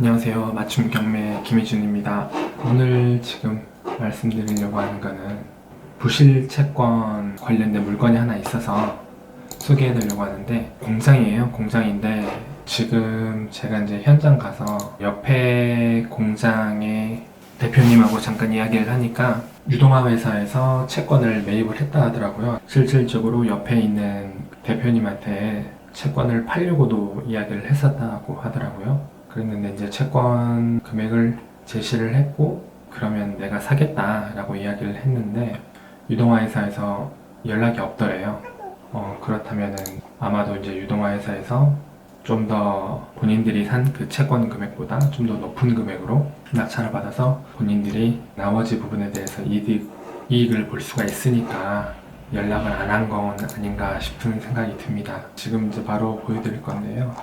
안녕하세요. 맞춤 경매 김희준입니다. 오늘 지금 말씀드리려고 하는 거는 부실 채권 관련된 물건이 하나 있어서 소개해 드리려고 하는데 공장이에요. 공장인데 지금 제가 이제 현장 가서 옆에 공장의 대표님하고 잠깐 이야기를 하니까 유동화 회사에서 채권을 매입을 했다 하더라고요. 실질적으로 옆에 있는 대표님한테 채권을 팔려고도 이야기를 했었다고 하더라고요. 그랬는데 이제 채권 금액을 제시를 했고 그러면 내가 사겠다라고 이야기를 했는데 유동화 회사에서 연락이 없더래요. 어, 그렇다면은 아마도 이제 유동화 회사에서 좀 더 본인들이 산 그 채권 금액보다 좀 더 높은 금액으로 낙찰을 받아서 본인들이 나머지 부분에 대해서 이득, 이익을 볼 수가 있으니까 연락을 안 한 건 아닌가 싶은 생각이 듭니다. 지금 이제 바로 보여드릴 건데요.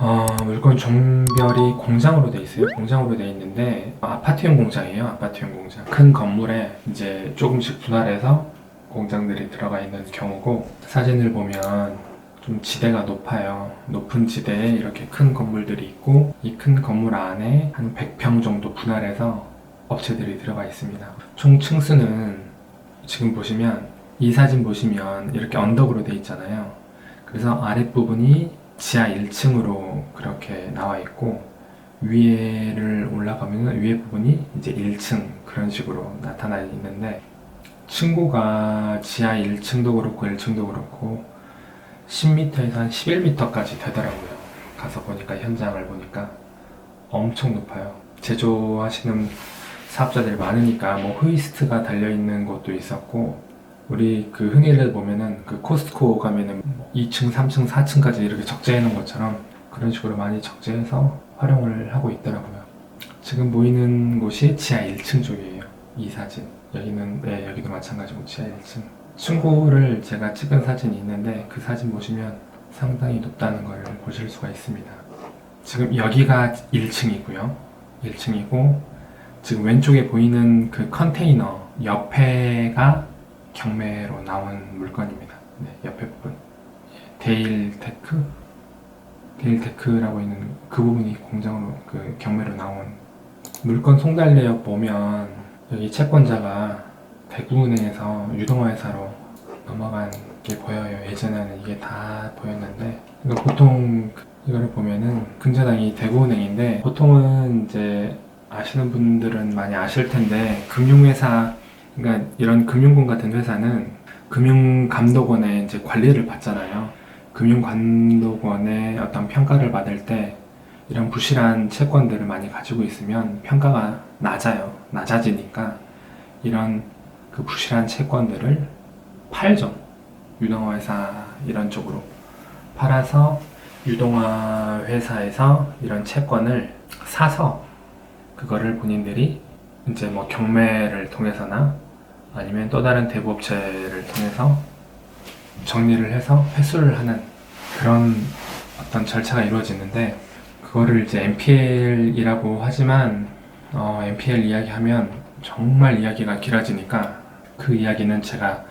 어, 물건 종별이 공장으로 돼 있어요. 공장으로 돼 있는데 아파트형 공장이에요. 아파트형 공장. 큰 건물에 이제 조금씩 분할해서 공장들이 들어가 있는 경우고 사진을 보면 좀 지대가 높아요. 높은 지대에 이렇게 큰 건물들이 있고 이 큰 건물 안에 한 100평 정도 분할해서 업체들이 들어가 있습니다. 총 층수는 지금 보시면 이 사진 보시면 이렇게 언덕으로 돼 있잖아요. 그래서 아랫부분이 지하 1층으로 그렇게 나와 있고 위에를 올라가면 위에 부분이 이제 1층 그런 식으로 나타나 있는데 층고가 지하 1층도 그렇고 1층도 그렇고 10m에서 한 11m까지 되더라고요. 가서 보니까 현장을 보니까 엄청 높아요. 제조하시는 사업자들이 많으니까 뭐 호이스트가 달려 있는 곳도 있었고 우리 그 흔히들 보면은 그 코스트코 가면은 2층, 3층, 4층까지 이렇게 적재해 놓은 것처럼 그런 식으로 많이 적재해서 활용을 하고 있더라고요. 지금 보이는 곳이 지하 1층 쪽이에요. 이 사진. 여기는 네, 여기도 마찬가지고 지하 1층. 층고를 제가 찍은 사진이 있는데 그 사진 보시면 상당히 높다는 걸 보실 수가 있습니다. 지금 여기가 1층이고요. 1층이고 지금 왼쪽에 보이는 그 컨테이너 옆에가 경매로 나온 물건입니다. 네, 옆에 부분. 데일테크? 데일테크라고 있는 그 부분이 공장으로 그 경매로 나온 물건 송달 내역 보면 여기 채권자가 대구은행에서 유동화회사로 넘어간 게 보여요. 예전에는 이게 다 보였는데 그러니까 보통 이거를 보면은 근저당이 대구은행인데 보통은 이제 아시는 분들은 많이 아실 텐데 금융회사 그러니까 이런 금융권 같은 회사는 금융감독원의 이제 관리를 받잖아요. 금융감독원의 어떤 평가를 받을 때 이런 부실한 채권들을 많이 가지고 있으면 평가가 낮아요. 낮아지니까 이런 그 부실한 채권들을 팔죠. 유동화 회사 이런 쪽으로 팔아서 유동화 회사에서 이런 채권을 사서 그거를 본인들이 이제 뭐 경매를 통해서나 아니면 또 다른 대부업체를 통해서 정리를 해서 회수를 하는 그런 어떤 절차가 이루어지는데 그거를 이제 MPL이라고 하지만 어, MPL 이야기하면 정말 이야기가 길어지니까 그 이야기는 제가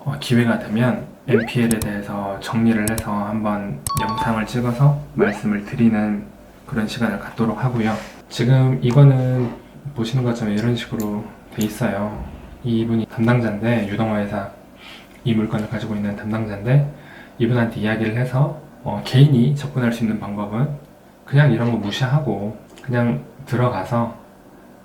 어, 기회가 되면 MPL에 대해서 정리를 해서 한번 영상을 찍어서 말씀을 드리는 그런 시간을 갖도록 하고요. 지금 이거는 보시는 것처럼 이런 식으로 돼 있어요. 이분이 담당자인데 유동화 회사 이 물건을 가지고 있는 담당자인데 이분한테 이야기를 해서 어, 개인이 접근할 수 있는 방법은 그냥 이런 거 무시하고 그냥 들어가서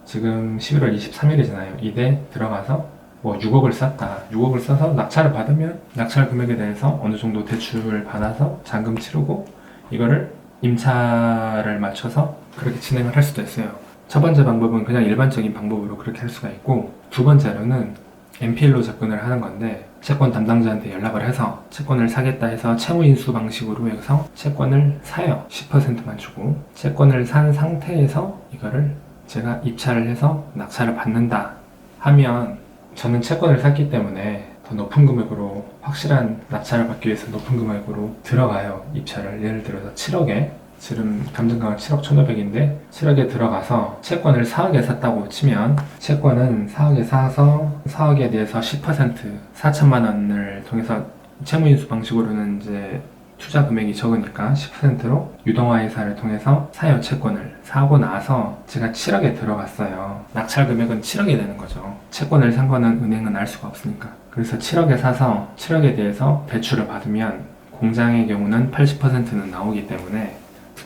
지금 11월 23일이잖아요. 이때 들어가서 뭐 6억을 썼다. 6억을 써서 낙찰을 받으면 낙찰 금액에 대해서 어느 정도 대출을 받아서 잔금 치르고 이거를 임차를 맞춰서 그렇게 진행을 할 수도 있어요. 첫 번째 방법은 그냥 일반적인 방법으로 그렇게 할 수가 있고 두 번째로는 MPL로 접근을 하는 건데 채권 담당자한테 연락을 해서 채권을 사겠다 해서 채무 인수 방식으로 해서 채권을 사요. 10%만 주고 채권을 산 상태에서 이거를 제가 입찰을 해서 낙찰을 받는다 하면 저는 채권을 샀기 때문에 더 높은 금액으로 확실한 낙찰을 받기 위해서 높은 금액으로 들어가요 입찰을 예를 들어서 7억에 지금 감정가가 7억 1,500인데 7억에 들어가서 채권을 4억에 샀다고 치면 채권은 4억에 사서 4억에 대해서 10% 4천만 원을 통해서 채무인수 방식으로는 이제 투자 금액이 적으니까 10%로 유동화이사를 통해서 사유 채권을 사고 나서 제가 7억에 들어갔어요. 낙찰 금액은 7억이 되는 거죠. 채권을 산 거는 은행은 알 수가 없으니까. 그래서 7억에 사서 7억에 대해서 대출을 받으면 공장의 경우는 80%는 나오기 때문에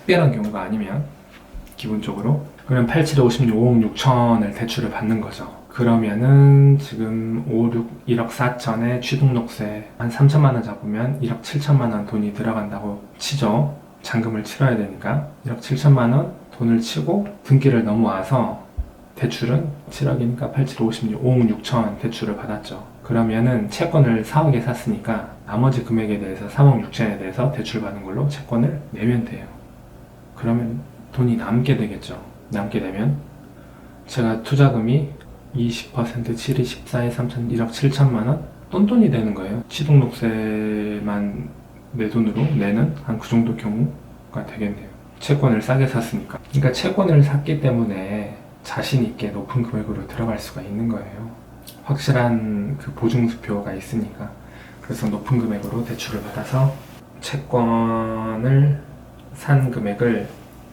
특별한 경우가 아니면 기본적으로 그럼 87에 56, 5억 6천을 대출을 받는 거죠. 그러면은 지금 5, 6, 1억 4천에 취등록세 한 3천만 원 잡으면 1억 7천만 원 돈이 들어간다고 치죠. 잔금을 치러야 되니까 1억 7천만 원 돈을 치고 등기를 넘어와서 대출은 7억이니까 87, 56, 5억 6천 대출을 받았죠. 그러면은 채권을 4억에 샀으니까 나머지 금액에 대해서 3억 6천에 대해서 대출 받은 걸로 채권을 내면 돼요. 그러면 돈이 남게 되겠죠. 남게 되면 제가 투자금이 20% 7, 2, 14에 3천 1억 7천만 원 똔똔이 되는 거예요. 취등록세만 내 돈으로 내는 한 그 정도 경우가 되겠네요. 채권을 싸게 샀으니까. 그러니까 채권을 샀기 때문에 자신 있게 높은 금액으로 들어갈 수가 있는 거예요. 확실한 그 보증수표가 있으니까. 그래서 높은 금액으로 대출을 받아서 채권을 산 금액을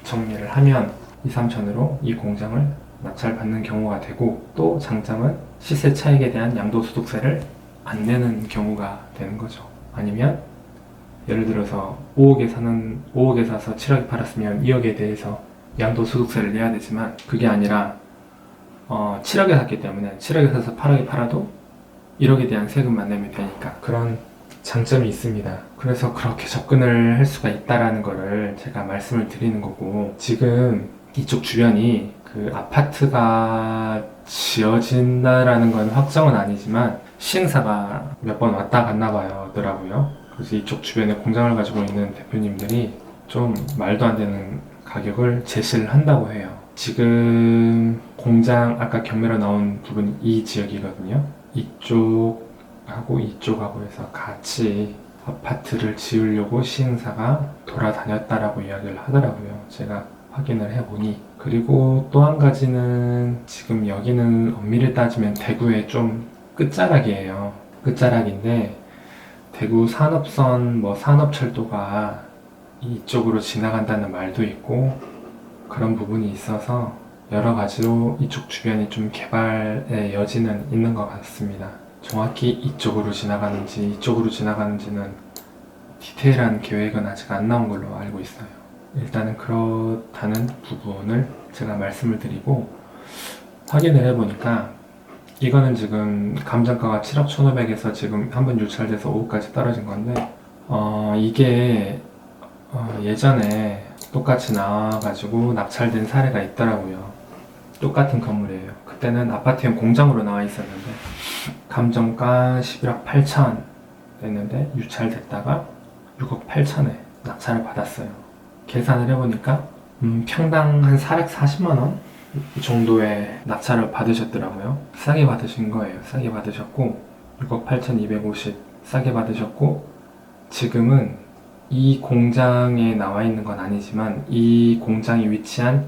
정리를 하면 2, 3천으로 이 공장을 낙찰받는 경우가 되고 또 장장은 시세 차익에 대한 양도소득세를 안 내는 경우가 되는 거죠. 아니면 예를 들어서 5억에 사는 5억에 사서 7억에 팔았으면 2억에 대해서 양도소득세를 내야 되지만 그게 아니라 어, 7억에 샀기 때문에 7억에 사서 8억에 팔아도 1억에 대한 세금만 내면 되니까 그런 장점이 있습니다. 그래서 그렇게 접근을 할 수가 있다라는 거를 제가 말씀을 드리는 거고 지금 이쪽 주변이 그 아파트가 지어진다라는 건 확정은 아니지만 시행사가 몇 번 왔다 갔나 봐요 더라고요. 그래서 이쪽 주변에 공장을 가지고 있는 대표님들이 좀 말도 안 되는 가격을 제시를 한다고 해요. 지금 공장 아까 경매로 나온 부분이 이 지역이거든요. 이쪽 하고 이쪽하고 해서 같이 아파트를 지으려고 시행사가 돌아다녔다라고 이야기를 하더라고요. 제가 확인을 해보니 그리고 또 한 가지는 지금 여기는 엄밀히 따지면 대구의 좀 끝자락이에요. 끝자락인데 대구 산업선 뭐 산업철도가 이쪽으로 지나간다는 말도 있고 그런 부분이 있어서 여러 가지로 이쪽 주변이 좀 개발의 여지는 있는 것 같습니다. 정확히 이쪽으로 지나가는지 이쪽으로 지나가는지는 디테일한 계획은 아직 안 나온 걸로 알고 있어요. 일단은 그렇다는 부분을 제가 말씀을 드리고 확인을 해보니까 이거는 지금 감정가가 7억 1,500에서 지금 한 번 유찰돼서 5억까지 떨어진 건데 어, 이게 어, 예전에 똑같이 나와가지고 낙찰된 사례가 있더라고요. 똑같은 건물이에요. 그때는 아파트형 공장으로 나와 있었는데 감정가 11억 8천 됐는데 유찰됐다가 6억 8천에 낙찰을 받았어요. 계산을 해보니까 음, 평당 한 440만 원 정도의 낙찰을 받으셨더라고요. 싸게 받으신 거예요. 싸게 받으셨고 6억 8,250 싸게 받으셨고 지금은 이 공장에 나와 있는 건 아니지만 이 공장이 위치한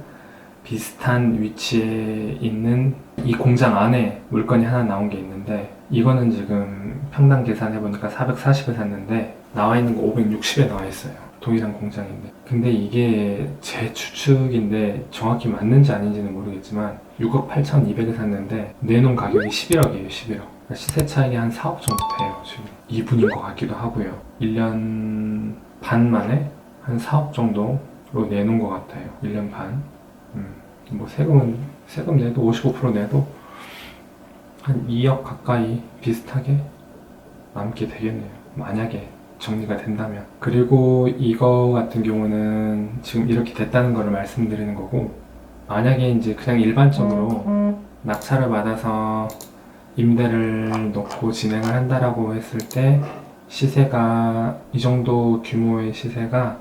비슷한 위치에 있는 이 공장 안에 물건이 하나 나온 게 있는데 이거는 지금 평당 계산해 보니까 440에 샀는데 나와 있는 거 560에 나와 있어요. 동일한 공장인데. 근데 이게 제 추측인데 정확히 맞는지 아닌지는 모르겠지만 6억 8,200에 샀는데 내놓은 가격이 11억이에요. 11억. 그러니까 시세 차익이 한 4억 정도 돼요. 지금 2분인 것 같기도 하고요. 1년 반 만에 한 4억 정도로 내놓은 것 같아요. 1년 반. 음, 뭐 세금은 세금 내도 55% 내도 한 2억 가까이 비슷하게 남게 되겠네요. 만약에 정리가 된다면. 그리고 이거 같은 경우는 지금 이렇게 됐다는 거를 말씀드리는 거고, 만약에 이제 그냥 일반적으로 낙찰을 받아서 임대를 놓고 진행을 한다라고 했을 때 시세가 이 정도 규모의 시세가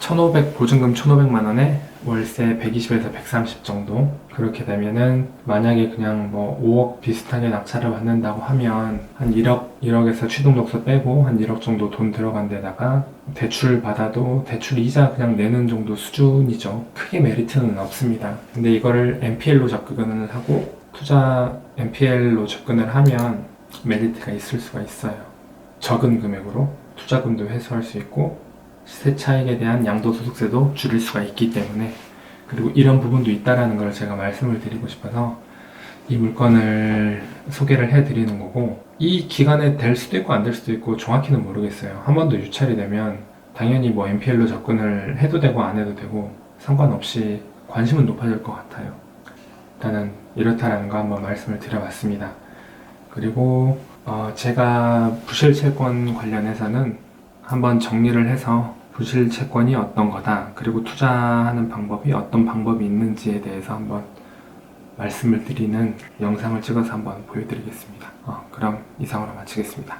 1,500 보증금 1,500만 원에 월세 120에서 130 정도. 그렇게 되면은 만약에 그냥 뭐 5억 비슷하게 낙찰을 받는다고 하면 한 1억 1억에서 취등록세 빼고 한 1억 정도 돈 들어간 데다가 대출 받아도 대출 이자 그냥 내는 정도 수준이죠. 크게 메리트는 없습니다. 근데 이거를 NPL로 접근을 하고 투자 NPL로 접근을 하면 메리트가 있을 수가 있어요. 적은 금액으로 투자금도 회수할 수 있고 시세 차익에 대한 양도소득세도 줄일 수가 있기 때문에 그리고 이런 부분도 있다라는 걸 제가 말씀을 드리고 싶어서 이 물건을 소개를 해드리는 거고 이 기간에 될 수도 있고 안 될 수도 있고 정확히는 모르겠어요. 한 번 더 유찰이 되면 당연히 뭐 NPL로 접근을 해도 되고 안 해도 되고 상관없이 관심은 높아질 것 같아요. 일단은 이렇다라는 거 한번 말씀을 드려봤습니다. 그리고 어, 제가 부실 채권 관련해서는 한번 정리를 해서 부실 채권이 어떤 거다 그리고 투자하는 방법이 어떤 방법이 있는지에 대해서 한번 말씀을 드리는 영상을 찍어서 한번 보여드리겠습니다. 어, 그럼 이상으로 마치겠습니다.